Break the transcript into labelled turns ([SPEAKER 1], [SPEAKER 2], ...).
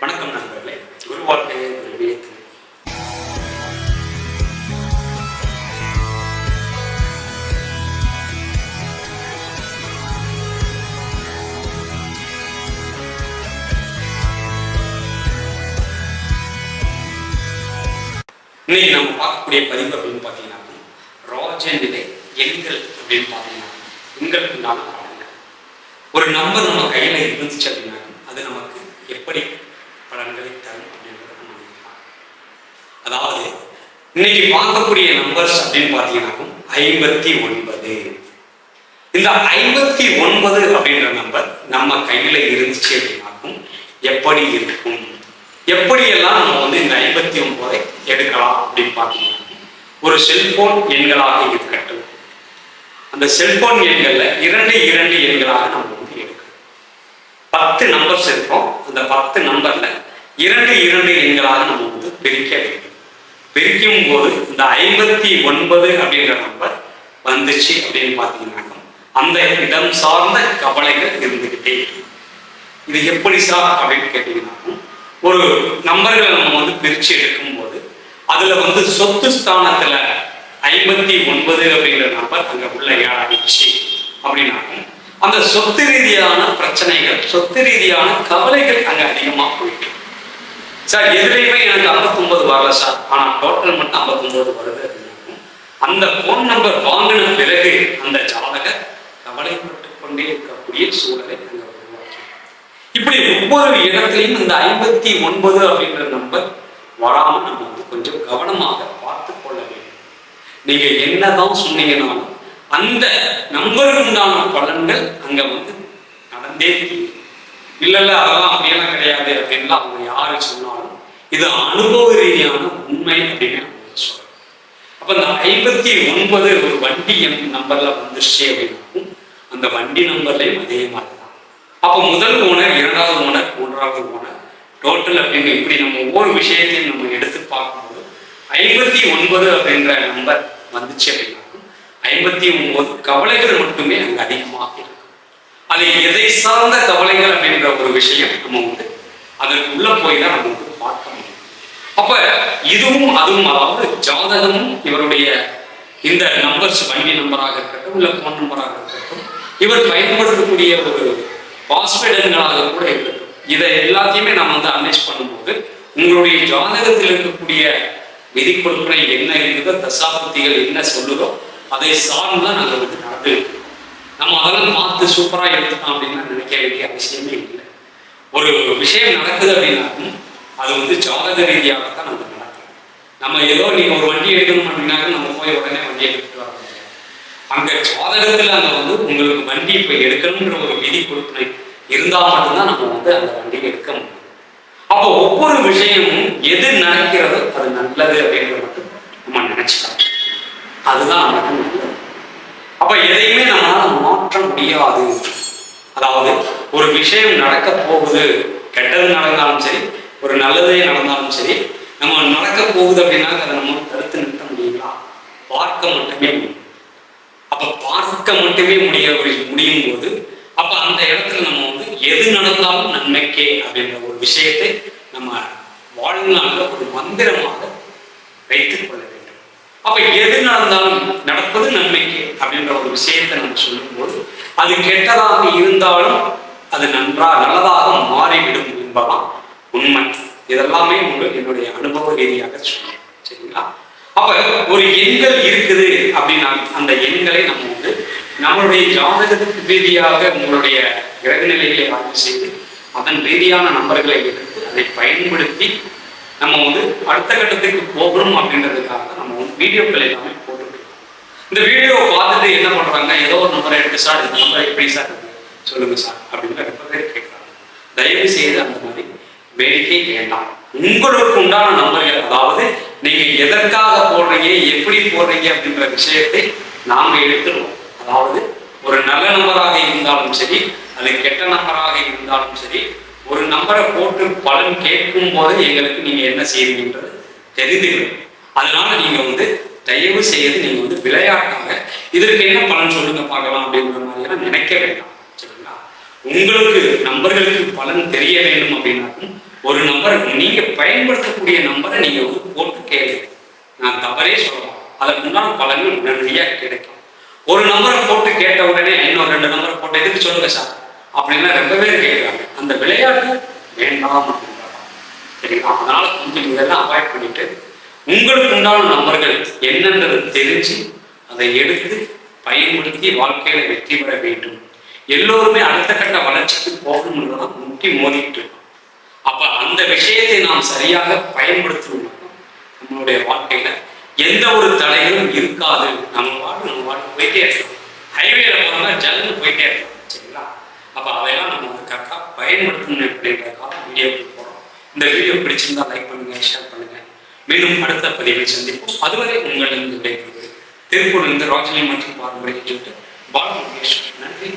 [SPEAKER 1] வணக்கம் நண்பர்களே. குரு வாழ்க்கையை ஒரு வியத்து இன்னைக்கு நம்ம பார்க்கக்கூடிய பதிவு அப்படின்னு பார்த்தீங்கன்னா ராஜநிலை எண்கள் அப்படின்னு பார்த்தீங்கன்னா எண்களுக்கு நாள் ஒரு நம்பர் நம்ம கையில் இருந்துச்சு அப்படின்னா அது நமக்கு எப்படி பலன்களை தரும் அப்படின்றத நம்ம இன்னைக்கு பார்க்கலாம். அதாவது இன்னைக்கு பார்க்கக்கூடிய நம்பர்ஸ் அப்படின்னு பார்த்தீங்கன்னா ஐம்பத்தி ஒன்பது. இந்த ஐம்பத்தி ஒன்பது அப்படின்ற நம்பர் நம்ம கையில இருந்துச்சு அப்படின்னாக்கும் எப்படி இருக்கும்? எப்படியெல்லாம் நம்ம வந்து இந்த ஐம்பத்தி ஒன்பதை எடுக்கலாம் அப்படின்னு பார்த்தீங்கன்னா ஒரு செல்போன் எண்களாக இருக்கட்டும். அந்த செல்போன் எண்களில் இரண்டு இரண்டு எண்களாக நம்ம வந்து எடுக்கணும் பத்து நம்பர்ஸ் இருக்கும். அந்த பத்து நம்பரில் இரண்டு இரண்டு எண்களாக நம்ம வந்து பிரிக்க வேண்டும். பிரிக்கும் போது இந்த ஐம்பத்தி ஒன்பது அப்படின்ற நம்பர் வந்துச்சு அப்படின்னு பார்த்தீங்கன்னாக்க அந்த இடம் சார்ந்த கவலைகள் இருந்துகிட்டே இது எப்படி சார் அப்படின்னு கேட்டீங்கன்னா ஒரு நம்பர்களை நம்ம வந்து பிரிச்சு எடுக்கும்போது அதில் வந்து சொத்து ஸ்தானத்தில் ஐம்பத்தி ஒன்பது அப்படிங்கிற நம்பர் அங்கே உள்ள ஏழாயிடுச்சு அப்படின்னாக்கும் அந்த சொத்து ரீதியான பிரச்சனைகள் சொத்து ரீதியான கவலைகள் அங்கே அதிகமாக போயிட்டு சார் எதுலேயுமே எனக்கு 59 வரல சார். ஆனால் டோட்டல் மட்டும் 59 வருது. அந்த போன் நம்பர் வாங்கின பிறகு அந்த ஜாதகர் கவலைப்பட்டு கொண்டே இருக்கக்கூடிய சூழலை உருவாக்கி இப்படி ஒவ்வொரு இடத்துலையும் இந்த ஐம்பத்தி ஒன்பது அப்படின்ற நம்பர் வராமல் நம்ம வந்து கொஞ்சம் கவனமாக பார்த்து கொள்ள வேண்டும். நீங்க என்னதான் சொன்னீங்கன்னாலும் அந்த நம்பருக்கு உண்டான பலன்கள் அங்க வந்து நடந்தே தீரும். இல்ல இல்ல அதெல்லாம் அப்படியெல்லாம் கிடையாது அப்படின்னு அவங்க யாரு சொன்னாலும் இது அனுபவ ரீதியான உண்மை அப்படின்னு நம்ம சொல்றோம் அப்ப இந்த ஐம்பத்தி ஒன்பது ஒரு வண்டி எண் நம்பர்ல வந்துருச்சு அப்படின்னாலும் அந்த வண்டி நம்பர்லயும் அதே மாதிரி தான் அப்ப முதல் ஓனர் இரண்டாவது ஓனர் மூன்றாவது ஓனர் டோட்டல் அப்படின்னு இப்படி நம்ம ஒவ்வொரு விஷயத்தையும் நம்ம எடுத்து பார்க்கும்போது ஐம்பத்தி ஒன்பது அப்படின்ற நம்பர் வந்துச்சு அப்படின்னா ஐம்பத்தி ஒன்பது கவலைகள் மட்டுமே அங்கே அதிகமாக இருக்கும் அது எதை சார்ந்த கவலைகள் அப்படின்ற ஒரு விஷயம் நம்ம உண்டு. அதற்கு உள்ள போய் தான் நம்ம வந்து பார்க்க முடியும். அப்ப இதுவும் அதுவும் அதாவது ஜாதகமும் இவருடைய இந்த நம்பர்ஸ் வண்டி நம்பராக இருக்கட்டும் இல்ல போன் நம்பராக இருக்கட்டும் இவர் பயன்படுத்தக்கூடிய ஒரு பாஸ்வேர்டுகளாக கூட இருக்கட்டும். இதை எல்லாத்தையுமே நம்ம வந்து அனலைஸ் பண்ணும்போது உங்களுடைய ஜாதகத்தில் இருக்கக்கூடிய விதி கொடுப்பனை என்ன இருக்குதோ தசாபக்திகள் என்ன சொல்லுதோ அதை சார்ந்துதான் நாங்கள் வந்து நடந்து இருக்கிறோம். நம்ம அதெல்லாம் பார்த்து சூப்பராக எடுத்துட்டோம் அப்படின்னா நினைக்க வேண்டிய அவசியமே இல்லை. ஒரு விஷயம் நடக்குது அப்படின்னாலும் அது வந்து ஜாதக ரீதியாக தான் நமக்கு நடக்கும் நம்ம ஏதோ நீங்கள் ஒரு வண்டி எடுக்கணும் அப்படின்னாக்க நம்ம போய் உடனே வண்டி எடுத்துட்டு வர முடியாது. அங்கே ஜாதகத்தில் அங்கே வந்து உங்களுக்கு வண்டி இப்போ எடுக்கணுன்ற ஒரு விதி கொடுப்பினை இருந்தால் மட்டும்தான் நம்ம வந்து அந்த வண்டியை எடுக்க முடியும். அப்போ ஒவ்வொரு விஷயமும் எது நடக்கிறதோ அது நல்லது அப்படின்றத மட்டும் நம்ம நினைச்சுக்கலாம். அதுதான் நமக்கு நல்லது. மாற்ற முடியாது. அதாவது ஒரு விஷயம் நடக்க போகுது கெட்டது நடந்தாலும் சரி ஒரு நல்லதே நடந்தாலும் சரி நம்ம நடக்க போகுது அப்படின்னா அதை நம்ம தடுத்து நிறுத்த முடியுங்களா? பார்க்க மட்டுமே முடியும். அப்ப பார்க்க மட்டுமே முடிய முடியும் போது அப்ப அந்த இடத்துல நம்ம வந்து எது நடந்தாலும் நன்மைக்கே அப்படின்ற ஒரு விஷயத்தை நம்ம வாழ்நாளில் ஒரு மந்திரமாக வைத்துக் கொள்ள வேண்டும். அப்ப எது நடந்தாலும் நடப்பது நன்மைக்கு. அப்படின்ற ஒரு விஷயத்தை நம்ம சொல்லும்போது அது கெட்டதாக இருந்தாலும் அது நன்றா நல்லதாக மாறிவிடும் என்பதாம் உண்மை. இதெல்லாமே உங்களுக்கு என்னுடைய அனுபவ ரீதியாக சொல்லுவேன். சரிங்களா? அப்ப ஒரு எண்கள் இருக்குது அப்படின்னா அந்த எண்களை நம்ம வந்து நம்மளுடைய ஜாதகத்துக்கு ரீதியாக உங்களுடைய கிரக நிலைகளை ஆய்வு செய்து அதன் ரீதியான நம்பர்களை எடுத்து அதை பயன்படுத்தி நம்ம வந்து அடுத்த கட்டத்துக்கு போகணும் அப்படின்றதுக்காக நம்ம வந்து வீடியோக்கள் எல்லாமே போட்டுருக்கோம் இந்த வீடியோ பார்த்துட்டு என்ன பண்றாங்க? ஏதோ ஒரு நம்பரை எடுத்து சார் இந்த நம்பர் எப்படி சார் சொல்லுங்க சார் அப்படின்னு ரொம்ப பேர் கேட்குறாங்க. தயவு செய்து அந்த மாதிரி வேடிக்கை வேண்டாம். உங்களுக்கு உண்டான நம்பர்கள் அதாவது நீங்க எதற்காக போடுறீங்க எப்படி போடுறீங்க அப்படின்ற விஷயத்தை நாங்க எடுத்துருவோம். அதாவது ஒரு நல்ல நம்பராக இருந்தாலும் சரி அது கெட்ட நம்பராக இருந்தாலும் சரி ஒரு நம்பரை போட்டு பலன் கேட்கும் போது எங்களுக்கு நீங்க என்ன செய்வீங்கன்றது தெரிந்துவிடும் அதனால நீங்க வந்து தயவு செய்து நீங்க வந்து விளையாட்டாக இதற்கு என்ன பலன் சொல்லுங்க பார்க்கலாம் அப்படின்ற மாதிரியெல்லாம் நினைக்க வேண்டாம் சரிங்களா? உங்களுக்கு நம்பர்களுக்கு பலன் தெரிய வேண்டும் அப்படின்னாக்கும் ஒரு நம்பர் நீங்க பயன்படுத்தக்கூடிய நம்பரை நீங்க வந்து போட்டு கேளு. நான் தவறே சொல்லலாம். அதற்கு உண்டான பலன்கள் உடனடியாக கிடைக்கும். ஒரு நம்பரை போட்டு கேட்ட உடனே இன்னொரு ரெண்டு நம்பரை போட்டு எதுக்கு சொல்லுங்க சார்? அப்படின்னா ரொம்ப பேர் கேட்குறாங்க. அந்த விளையாட்டு வேண்டாம் அப்படின்றாங்க. சரிங்களா? அதனால கொஞ்சம் இதெல்லாம் அவாய்ட் பண்ணிட்டு உங்களுக்கு உண்டான நம்பர்கள் என்னன்றது தெரிஞ்சு அதை எடுத்து பயன்படுத்தி வாழ்க்கையில வெற்றி பெற வேண்டும். எல்லோருமே அடுத்த கட்ட வளர்ச்சிக்கு போகணும்ன்றதான் முட்டி மோதிட்டு இருக்கோம். அப்ப அந்த விஷயத்தை நாம் சரியாக பயன்படுத்தணும் நம்மளுடைய வாழ்க்கையில எந்த ஒரு தடைகளும் இருக்காது. நம்ம வாழ் நம்ம வாழ் போயிட்டே இருக்கோம். ஹைவேல போறோம்னா ஜல்னு போயிட்டே இருக்கோம். சரிங்களா? அப்ப அதையெல்லாம் நம்ம வந்து கரெக்டாக பயன்படுத்தணும் அப்படின்றதுக்காக வீடியோக்கு போறோம். இந்த வீடியோ பிடிச்சிருந்தா லைக் பண்ணுங்க ஷேர் பண்ணுங்க. மேலும் அடுத்த பதிவில் சந்திப்போம். அதுவரை உங்களிடம் விடைபெறுவது திருப்பூரிலிருந்து ராஜினி மற்றும் பாரம்பரிய பாலமுகேஷ் நன்றி.